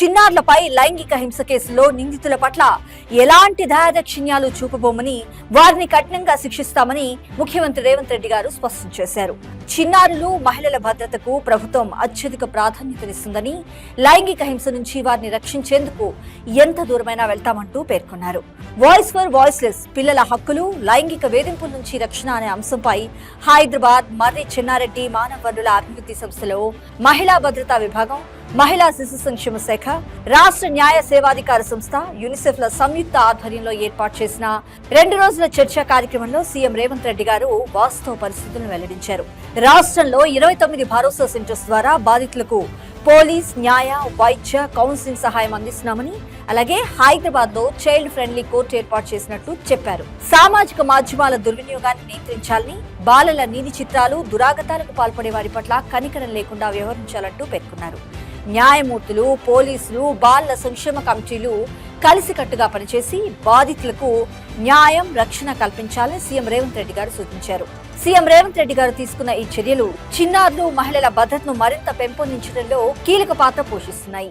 చిన్నారులపై లైంగిక హింస కేసులో నిందితుల పట్ల ఎలాంటి దయాదక్షిణ్యాలు చూపబోమని వారిని కఠినంగా శిక్షిస్తామని ముఖ్యమంత్రి రేవంత్ రెడ్డి గారు స్పష్టం చేశారు. చిన్నారులు మహిళల భద్రతకు ప్రభుత్వం అత్యధిక ప్రాధాన్యతనిస్తుందని లైంగిక హింస నుంచి వారిని రక్షించేందుకు ఎంత దూరమైనా వెళ్తామంటూ పేర్కొన్నారు. వాయిస్ ఫర్ వాయిస్లెస్ పిల్లల హక్కులు లైంగిక వేధింపుల నుంచి రక్షణ అనే అంశంపై హైదరాబాద్ మర్రి చెన్నారెడ్డి మానవ వనరుల అభివృద్ధి సంస్థలో మహిళా భద్రతా విభాగం మహిళా శిశు సంక్షేమ శాఖ రాష్ట్ర న్యాయ సేవాధికార సంస్థ యునిసెఫ్ ల సంయుక్త ఆధ్వర్యంలో ఏర్పాటు చేసిన రెండు రోజుల చర్చా కార్యక్రమంలో సీఎం రేవంత్ రెడ్డి గారు వాస్తవ పరిస్థితులను వెల్లడించారు. రాష్ట్రంలో ఇరవై తొమ్మిది భరోసా సెంటర్స్ ద్వారా బాధితులకు పోలీస్ న్యాయ వైద్య కౌన్సిలింగ్ సహాయం అందిస్తున్నామని అలాగే హైదరాబాద్లో చైల్డ్ ఫ్రెండ్లీ కోర్టు ఏర్పాటు చేసినట్లు చెప్పారు. సామాజిక మాధ్యమాల దుర్వినియోగాన్ని నియంత్రించాలని బాలల నీతి చిత్రాలు దురాగతాలకు పాల్పడే వారి పట్ల కనికరం లేకుండా వ్యవహరించాలంటూ పేర్కొన్నారు. న్యాయమూర్తులు పోలీసులు బాలల సంక్షేమ కమిటీలు కలిసికట్టుగా పనిచేసి బాధితులకు న్యాయం రక్షణ కల్పించాలని సీఎం రేవంత్ రెడ్డి గారు సూచించారు. సీఎం రేవంత్ రెడ్డి గారు తీసుకున్న ఈ చర్యలు చిన్నారులు మహిళల భద్రతను మరింత పెంపొందించడంలో కీలక పాత్ర పోషిస్తున్నాయి.